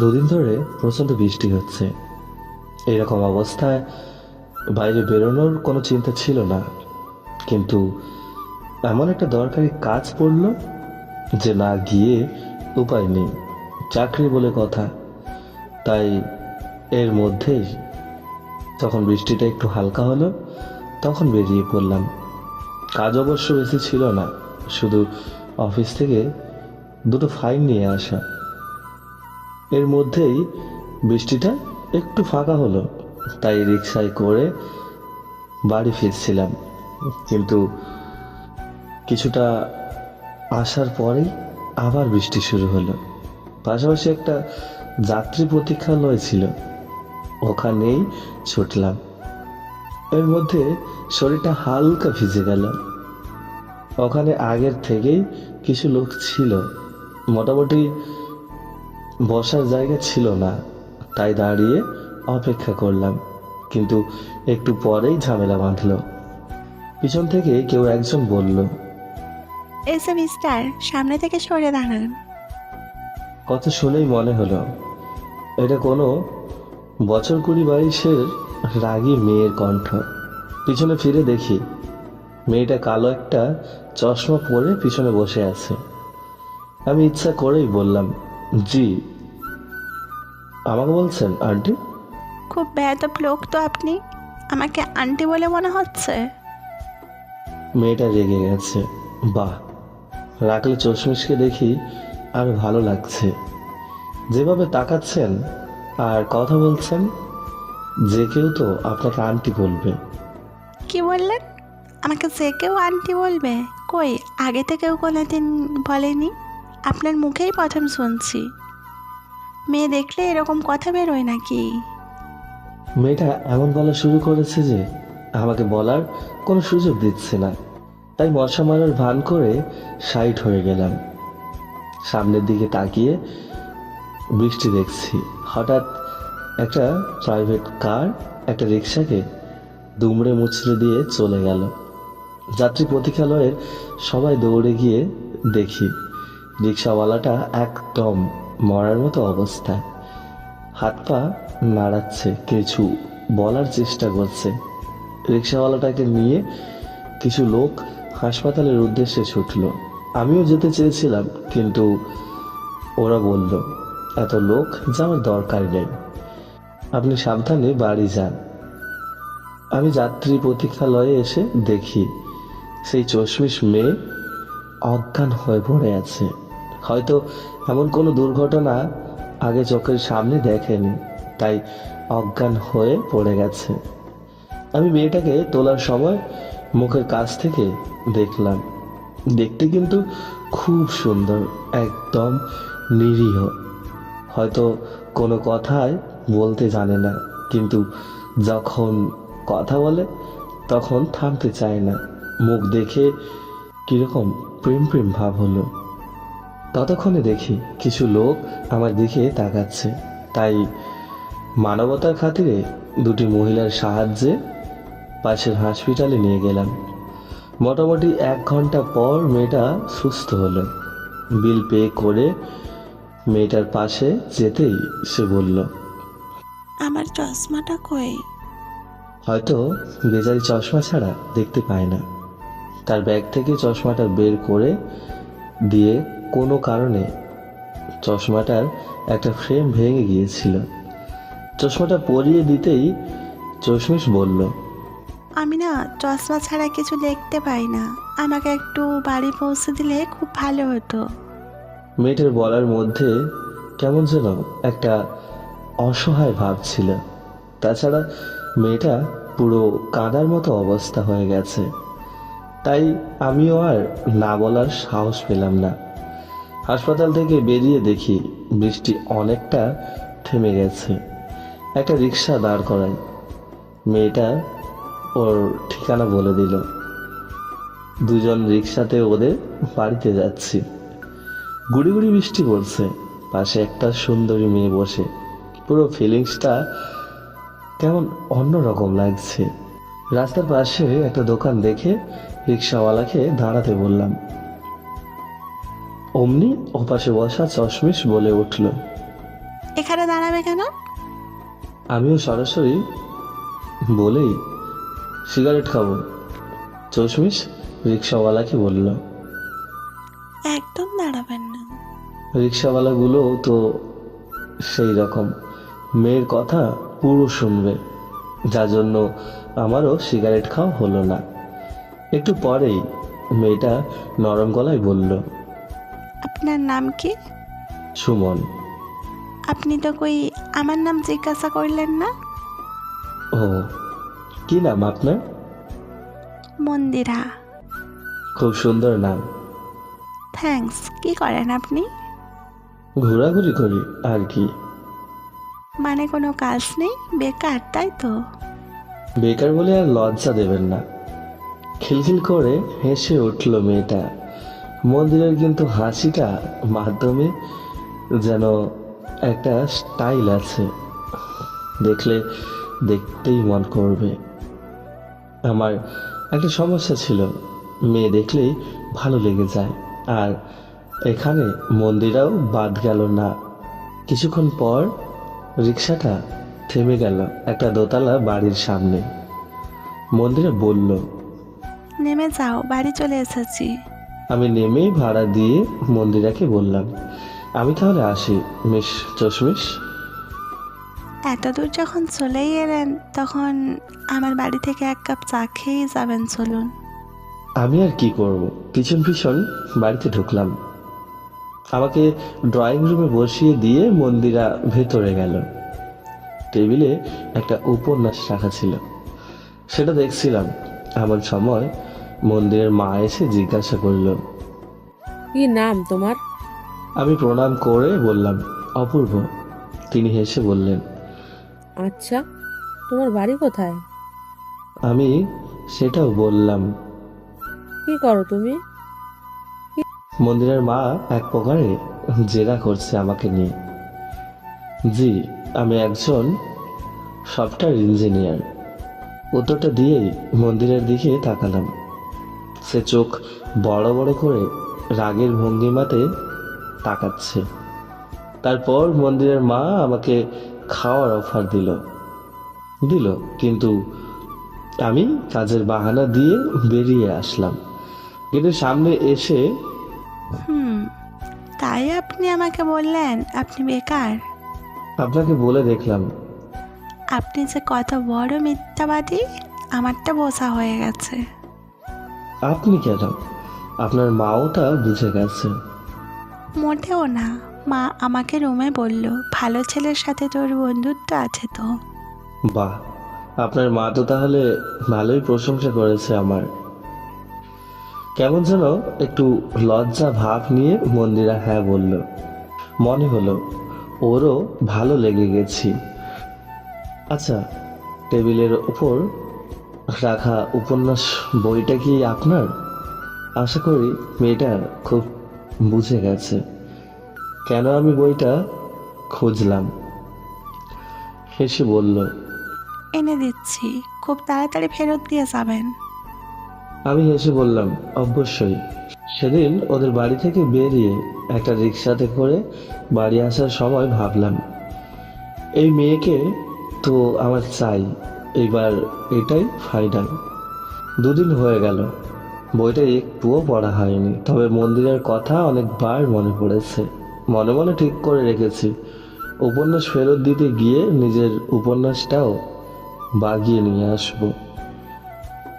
দুদিন ধরে প্রচণ্ড বৃষ্টি হচ্ছে। এরকম অবস্থায় বাইরে বেরোনোর কোনো চিন্তা ছিল না। কিন্তু এমন একটা দরকারি কাজ পড়ল যে না গিয়ে উপায় নেই। চাকরি বলে কথা। তাই এর মধ্যেই যখন বৃষ্টিটা একটু হালকা হলো, তখন বেরিয়ে পড়লাম। কাজ অবশ্য বেশি ছিল না। শুধু অফিস থেকে দুটো ফাইল নিয়ে আসা। এর মধ্যেই বৃষ্টিটা একটু ফাঁকা হলো। তাই রিক্সায় করে বাড়ি ফিরছিলাম। কিন্তু কিছুটা আসার পরেই আবার বৃষ্টি শুরু হলো। পাশাপাশি একটা যাত্রী প্রতীক্ষালয় ছিল। ওখানেই ছুটলাম। এর মধ্যে শরীরটা হালকা ভিজে গেল। ওখানে আগের থেকেই কিছু লোক ছিল। মোটামুটি বসার জায়গা ছিল না তাই দাঁড়িয়ে অপেক্ষা করলাম কিন্তু একটু পরেই ঝামেলা বাঁধলো। পিছন থেকে কেউ একজন বলল মিস্টার সামনে থেকে সরে দাঁড়ান। কথা শুনেই মনে হলো এটা কোনো বছর কুড়ি বাইশের রাগী মেয়ের কণ্ঠ। পিছনে ফিরে দেখি মেয়েটা কালো একটা চশমা পরে পিছনে বসে আছে। আমি ইচ্ছা করেই বললাম জি। আমাকে বলছেন আন্টি? খুব বেয়াদব লোক তো আপনি। আমাকে আন্টি বলে মনে হচ্ছে। মেয়েটা রেগে গেছে। বাহ রাখলে চশমিশকে দেখি আর ভালো লাগছে। যেভাবে তাকাচ্ছেন আর কথা বলছেন যে কেউ তো আপনাকে আন্টি বলবে। কি বললেন? আমাকে যে কেউ আন্টি বলবে কই? আগে থেকেও কোনোদিন বলেনি? আপনার মুখেই প্রথম শুনছি। মেয়ে দেখলে এরকম কথা বেরোয় নাকি? মেয়েটা এমন বলা শুরু করেছে যে আমাকে বলার কোনো সুযোগ দিচ্ছে না। তাই মশা মারার ভান করে সাইড হয়ে গেলাম। সামনের দিকে তাকিয়ে বৃষ্টি দেখছি। হঠাৎ একটা প্রাইভেট কার একটা রিক্সাকে দুমড়ে মুচড়ে দিয়ে চলে গেল। যাত্রী প্রতীক্ষালয়ের সবাই দৌড়ে গিয়ে দেখি রিক্সাওয়ালাটা একদম মরার মতো অবস্থা হাত পা নাড়াচ্ছে, কিছু বলার চেষ্টা করছে। রিক্সাওয়ালাটাকে নিয়ে কিছু লোক হাসপাতালের উদ্দেশ্যে ছুটলো। আমিও যেতে চেয়েছিলাম, কিন্তু ওরা বলল, এত লোক যাওয়ার দরকার নেই। আপনি সাবধানে বাড়ি যান। আমি যাত্রী প্রতীক্ষালয়ে এসে দেখি, সেই চশমিশ মেয়ে অজ্ঞান হয়ে পড়ে আছে। হয়তো এমন কোনো দুর্ঘটনা আগে চোখের সামনে দেখেনি, তাই অজ্ঞান হয়ে পড়ে গেছে। আমি মেয়েটাকে তোলার সময় মুখের কাছ থেকে দেখলাম। দেখতে কিন্তু খুব সুন্দর, একদম নিরীহ। হয়তো কোনো কথাই বলতে জানে না, কিন্তু যখন কথা বলে তখন থামতে চায় না। মুখ দেখে কীরকম প্রেম প্রেম ভাব হলো। ততক্ষণে দেখি কিছু লোক আমার দিকে তাকাচ্ছে। তাই মানবতার খাতিরে দুটি মহিলার সাহায্যে পাশের হসপিটালে নিয়ে গেলাম। মোটামুটি এক ঘণ্টা পর মেয়েটা সুস্থ হলো। বিল পে করে মেয়েটার পাশে যেতেই সে বলল আমার চশমাটা কই? হয়তো বেজারি চশমা ছাড়া দেখতে পায় না। তার ব্যাগ থেকে চশমাটা বের করে দিয়ে কোনো কারণে চশমাটার একটা ফ্রেম ভেঙে গিয়েছিল। চশমাটা পরিয়ে দিতেই চশমিশ বলল আমি না চশমা ছাড়া কিছু দেখতে পাই না। আমাকে একটু বাড়ি পৌঁছে দিলে খুব ভালো হতো। মেয়েটার বলার মধ্যে কেমন যেন একটা অসহায় ভাব ছিল। তাছাড়া মেয়েটা পুরো কাঁদার মতো অবস্থা হয়ে গেছে। তাই আমিও আর না বলার সাহস পেলাম না। হাসপাতাল থেকে বেরিয়ে দেখি বৃষ্টি অনেকটা থেমে গেছে। একটা রিক্সা দাঁড় করাই মেয়েটা ওর ঠিকানা বলে দিল। দুজন রিক্সাতে ওদের বাড়িতে যাচ্ছি। গুড়ি গুড়ি বৃষ্টি পড়ছে। পাশে একটা সুন্দরী মেয়ে বসে। পুরো ফিলিংসটা কেমন অন্যরকম লাগছে। রাস্তার পাশে একটা দোকান দেখে রিক্সাওয়ালাকে দাঁড়াতে বললাম অমনি ওপাশে বসা চশমিশ বলে উঠল। এখানে দাঁড়াবে কেন? আমিও সরাসরি বলেই সিগারেট খাব। চশমিশ রিক্সাওয়ালাকে বলল। একদম দাঁড়াবেন না। রিক্সাওয়ালাগুলো তো সেই রকম। মেয়ের কথা পুরো শুনবে। যার জন্য আমারও সিগারেট খাওয়া হলো না। একটু পরেই মেয়েটা নরম গলায় বলল আপনার নাম কি? সুমন। আপনি তো কই আমার নাম জিজ্ঞাসা করলেন না? ও কি নাম আপনার? মন্দিরা। খুব সুন্দর নাম। থ্যাঙ্কস কি করেন আপনি? ঘোরাঘুরি করি আর কি। মানে কোনো কাজ নেই? বেকার তাই তো। বেকার বলে আর লজ্জা দেবেন না। খিলখিল করে হেসে উঠল মেয়েটা। মন্দিরের কিন্তু হাসিটা মাধ্যমে যেন একটা স্টাইল আছে। দেখলে দেখতেই মন করবে। আমার একটা সমস্যা ছিল। মেয়ে দেখলেই ভালো লেগে যায়। আর এখানে মন্দিরাও বাদ গেল না। কিছুক্ষণ পর রিক্সাটা থেমে গেল একটা দোতলা বাড়ির সামনে। মন্দিরে বলল, নেমে যাও, বাড়ি চলে এসেছি। আমি নেমেই ভাড়া দিয়ে মন্দিরাকে বললাম আমি তাহলে আসি মিস চশমিশ এত দূর যখন চলেই এলেন তখন আমার বাড়ি থেকে এক কাপ চা খেয়েই যাবেন চলুন। আমি আর কি করব? পিছন পিছন বাড়িতে ঢুকলাম। আমাকে ড্রয়িং রুমে বসিয়ে দিয়ে মন্দিরা ভেতরে গেল। টেবিলে একটা উপন্যাস রাখা ছিল। সেটা দেখছিলাম। এমন সময় মন্দিরের মা এসে জিজ্ঞাসা করল কি নাম তোমার? আমি প্রণাম করে বললাম অপূর্ব। তিনি হেসে বললেন আচ্ছা তোমার বাড়ি কোথায়? আমি সেটাও বললাম। কি করো তুমি? মন্দিরের মা এক প্রকারে জেরা করছে আমাকে নিয়ে। জি আমি একজন সফটওয়্যার ইঞ্জিনিয়ার। উত্তরটা দিয়েই মন্দিরের দিকে তাকালাম। সে চোখ বড় বড় করে রাগের ভঙ্গিমাতে তাকাচ্ছে। তারপর মন্দিরের মা আমাকে খাওয়ার অফার দিল। দিল কিন্তু আমি কাজের বাহানা দিয়ে বেরিয়ে আসলাম। কিন্তু সামনে এসে হুম তাই আপনি আমাকে বললেন আপনি বেকার। আপনাকে বলে দেখলাম। আপনি যে কত বড় মিথ্যাবাদী আমারটা বোঝা হয়ে গেছে। আপনি কেন? আপনার মাও তা বুঝে গেছে। মোটেও না। মা আমাকে রুমে বলল ভালো ছেলের সাথে তোর বন্ধুত্ব আছে তো? বাহ। আপনার মা তো তাহলে ভালোই প্রশংসা করেছে আমার। কেমন যেন একটু লজ্জা ভাব নিয়ে মন্দিরা হ্যাঁ বলল। মনে হলো ওরও ভালো লেগে গেছি। আচ্ছা টেবিলের উপর রাখা উপন্যাস বইটা কি আপনার? আশা করি মেয়েটা খুব বুঝে গেছে। কেন আমি বইটা খুঁজলাম? হেসে বলল এনে দিচ্ছি খুব তাড়াতাড়ি ফেরত দিয়ে যাবেন। আমি হেসে বললাম অবশ্যই। সেদিন ওদের বাড়ি থেকে বেরিয়ে একটা রিক্সাতে করে বাড়ি আসার সময় ভাবলাম এই মেয়েকে তো আমার চাই। এইবার এটাই ফাইনাল দুদিন হয়ে গেল। বইটা একটুও পড়া হয়নি। তবে মন্দিরের কথা অনেকবার মনে পড়েছে। মনে মনে ঠিক করে রেখেছি। উপন্যাস ফেরত দিতে গিয়ে নিজের উপন্যাসটাও বাগিয়ে নিয়ে আসব।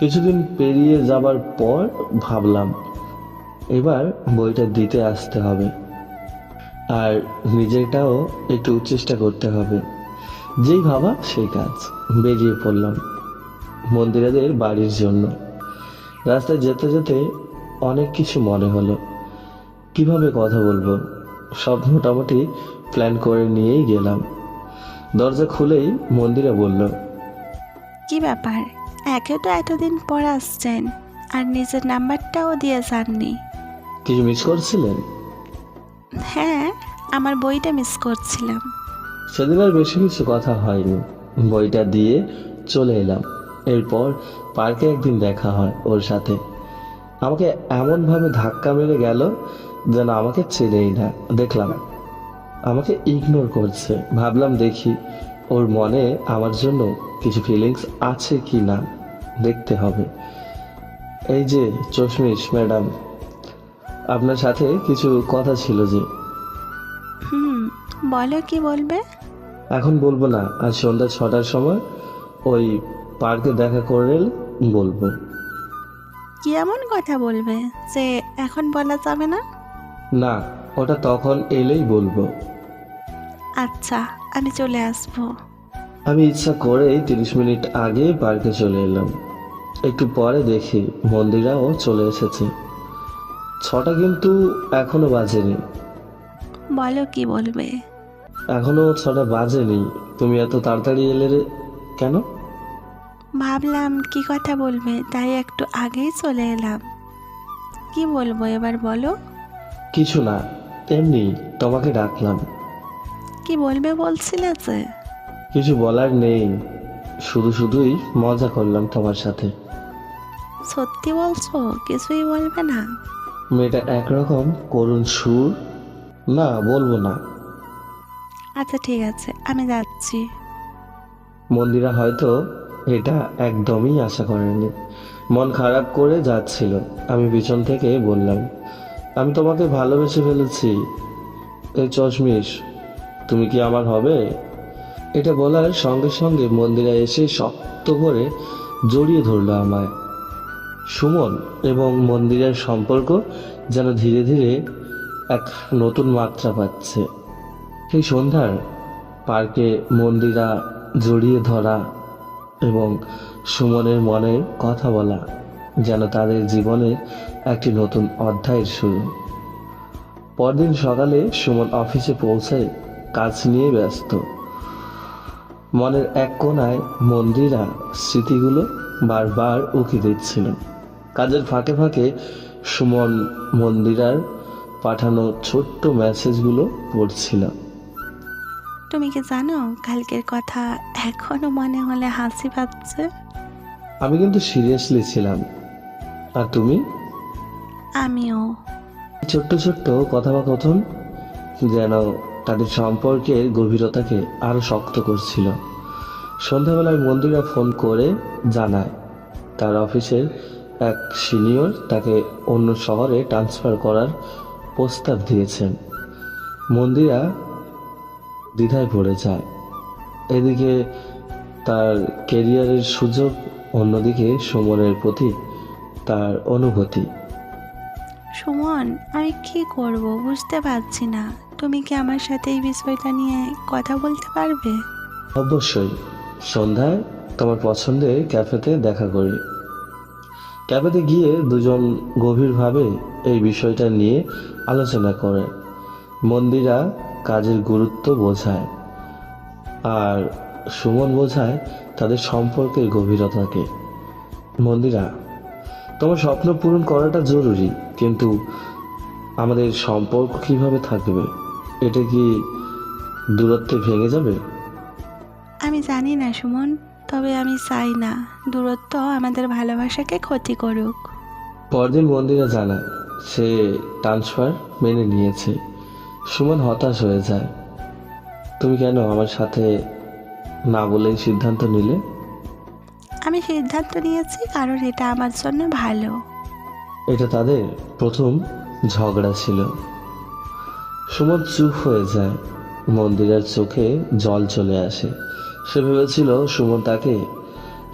কিছুদিন পেরিয়ে যাবার পর ভাবলাম, এবার বইটা দিতে আসতে হবে। আর নিজেটাও একটু চেষ্টা করতে হবে। যেই ভাবা সেই কাজ। বেরিয়ে পড়লাম মন্দিরাদের বাড়ির জন্য। রাস্তায় যেতে যেতে অনেক কিছু মনে হলো। কীভাবে কথা বলব? সব মোটামুটি প্ল্যান করে নিয়েই গেলাম। দরজা খুলেই মন্দিরা বলল কি ব্যাপার? একে তো এতদিন পর আসছেন আর নিজের নাম্বারটাও দিয়ে যাননি। কিছু মিস করছিলেন? হ্যাঁ আমার বইটা মিস করছিলাম। সেদিন আর বেশি কিছু কথা হয়নি। বইটা দিয়ে চলে এলাম। এরপর পার্কে একদিন দেখা হয় ওর সাথে। আমাকে এমনভাবে ধাক্কা মেরে গেল যেন আমাকে চেনেই না। দেখলাম, আমাকে ইগনোর করছে। ভাবলাম, দেখি ওর মনে আমার জন্য কিছু ফিলিংস আছে কি না দেখতে হবে। এই যে, চশমিশ, ম্যাডাম, আপনার সাথে কিছু কথা ছিল যে। হুম, বলো কি বলবে? এখন বলব না আজ সন্ধ্যা ছটার সময় ওই পার্কে দেখা করে বলব। কি এমন কথা বলবে যে এখন বলা যাবে না? না ওটা তখন এলেই বলব। আচ্ছা আমি চলে আসব। আমি ইচ্ছা করেই তিরিশ মিনিট আগে পার্কে চলে এলাম। একটু পরে দেখি মন্দিরাও চলে এসেছে। ছটা কিন্তু এখনও বাজেনি। বলো কি বলবে? এখনও ছটা বাজেনি। তুমি এত তাড়াতাড়ি এলে রে কেন? ভাবলাম কি কথা বলবে তাই একটু আগেই চলে এলাম। কি বলব এবার বলো? কিছু না এমনি তোমাকে ডাকলাম। কি বলবে বলছিলে যে? কিছু বলার নেই শুধু শুধুই মজা করলাম তোমার সাথে। সত্যি বলছো? কিছুই বলবে না? মেয়েটা একরকম করুণ সুর? না বলব না। আচ্ছা ঠিক আছে, আমি যাচ্ছি। মন্দিরা হয়তো এটা একদমই আশা করেনি। মন খারাপ করে যাচ্ছিল। আমি পিছন থেকে বললাম, আমি তোমাকে ভালোবেসে ফেলেছি। এই চশমিশ, তুমি কি আমার হবে? এটা বলার সঙ্গে সঙ্গে মন্দিরা এসে শক্ত করে জড়িয়ে ধরলো আমায়। সুমন এবং মন্দিরের সম্পর্ক যেন ধীরে ধীরে এক নতুন মাত্রা পাচ্ছে। সেই সন্ধ্যার পার্কে মন্দিরা জড়িয়ে ধরা এবং সুমনের মনে কথা বলা যেন তাদের জীবনের একটি নতুন অধ্যায়ের শুরু। পরদিন সকালে সুমন অফিসে পৌঁছায় কাজ নিয়ে ব্যস্ত। মনের এক কোণায় মন্দিরা স্মৃতিগুলো বারবার উকি দিচ্ছিল। কাজের ফাঁকে ফাঁকে সুমন মন্দিরার পাঠানো ছোট্ট মেসেজগুলো পড়ছিল। তুমি কি জানো কালকের কথা এখনও মনে হলে হাসি পাচ্ছে? আমি কিন্তু সিরিয়াসলি ছিলাম। আর তুমি? আমিও। ছোট্ট ছোট্ট কথোপকথন যেন তাদের সম্পর্কের গভীরতাকে আরও শক্ত করছিল। সন্ধ্যাবেলায় মন্দিরা ফোন করে জানায় তার অফিসের এক সিনিয়র তাকে অন্য শহরে ট্রান্সফার করার প্রস্তাব দিয়েছেন। মন্দিরা দ্বিধায় পড়ে যায়। এদিকে তার কেরিয়ারের সুযোগ অন্যদিকে সুমনের প্রতি তার অনুভূতি। সুমন আমি কি করব বুঝতে পারছি না। তুমি কি আমার সাথে এই বিষয়টা নিয়ে কথা বলতে পারবে? অবশ্যই। সন্ধ্যায় তোমার পছন্দের ক্যাফেতে দেখা করি। ক্যাফেতে গিয়ে দুজন গভীরভাবে এই বিষয়টা নিয়ে আলোচনা করে। মন্দিরা কাজের গুরুত্ব বোঝায়। আর সুমন বোঝায় তাদের সম্পর্কের গভীরতাকে। মন্দিরা তোমার স্বপ্ন পূরণ করাটা জরুরি কিন্তু আমাদের সম্পর্ক কীভাবে থাকবে? এটা কি দূরত্বে ভেঙে যাবে? আমি জানি না সুমন তবে আমি চাই না দূরত্ব আমাদের ভালোবাসাকে ক্ষতি করুক। পরদিন মন্দিরা জানায় সে ট্রান্সফার মেনে নিয়েছে। সুমন হতাশ হয়ে যায়। তুমি কেন আমার সাথে না বলেই সিদ্ধান্ত নিলে? আমি সিদ্ধান্ত নিয়েছি কারণ এটা আমার জন্য ভালো। এটা তাদের প্রথম ঝগড়া ছিল। সুমন চুপ হয়ে যায়। মন্দিরের চোখে জল চলে আসে। সে ভেবেছিল সুমন তাকে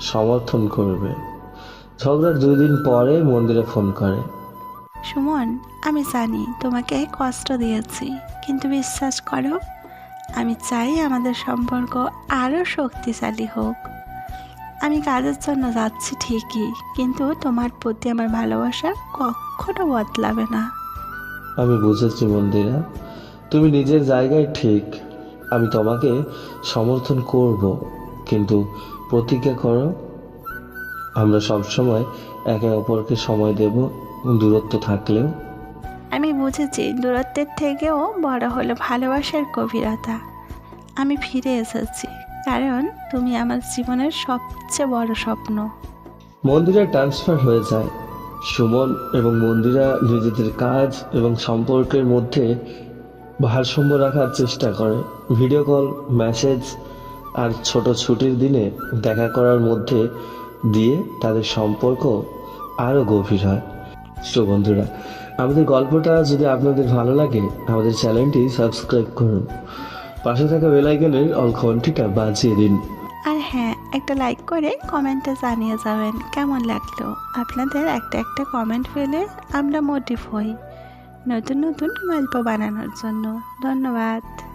সমর্থন করবে। ঝগড়ার দুই দিন পরে মন্দিরে ফোন করে। সুমন, আমি জানি তোমাকে কষ্ট দিয়েছি, কিন্তু বিশ্বাস করো, আমি চাই আমাদের সম্পর্ক আরও শক্তিশালী হোক। আমি কাজের জন্য যাচ্ছি ঠিকই, কিন্তু তোমার প্রতি আমার ভালোবাসা কখনো বদলাবে না। আমি বুঝেছি মন্দিরা, তুমি নিজের জায়গায় ঠিক, আমি তোমাকে সমর্থন করব, কিন্তু প্রতিজ্ঞা করো, আমরা সবসময় একে অপরকে সময় দেব দূরত্ব থাকলেও আমি বুঝেছি দূরত্বের থেকেও বড় হলো ভালোবাসার গভীরতা। আমি ফিরে এসেছি কারণ তুমি আমার জীবনের সবচেয়ে বড় স্বপ্ন। মন্দিরা ট্রান্সফার হয়ে যায়। সুমন এবং মন্দিরা নিজেদের কাজ এবং সম্পর্কের মধ্যে ভারসাম্য রাখার চেষ্টা করে। ভিডিও কল মেসেজ আর ছোট ছুটির দিনে দেখা করার মধ্যে দিয়ে তাদের সম্পর্ক আরও গভীর হয়। তো বন্ধুরা, আমাদের গল্পটা যদি আপনাদের ভালো লাগে, আমাদের চ্যানেলটি সাবস্ক্রাইব করুন। পাশে থাকা বেলাইকনের অল ঘন্টিটা বাজিয়ে দিন। আর হ্যাঁ একটা লাইক করে কমেন্টে জানিয়ে যাবেন কেমন লাগল। আপনাদের একটা একটা কমেন্ট পেলে আমরা মোটিভ হই নতুন নতুন গল্প বানানোর জন্য। ধন্যবাদ।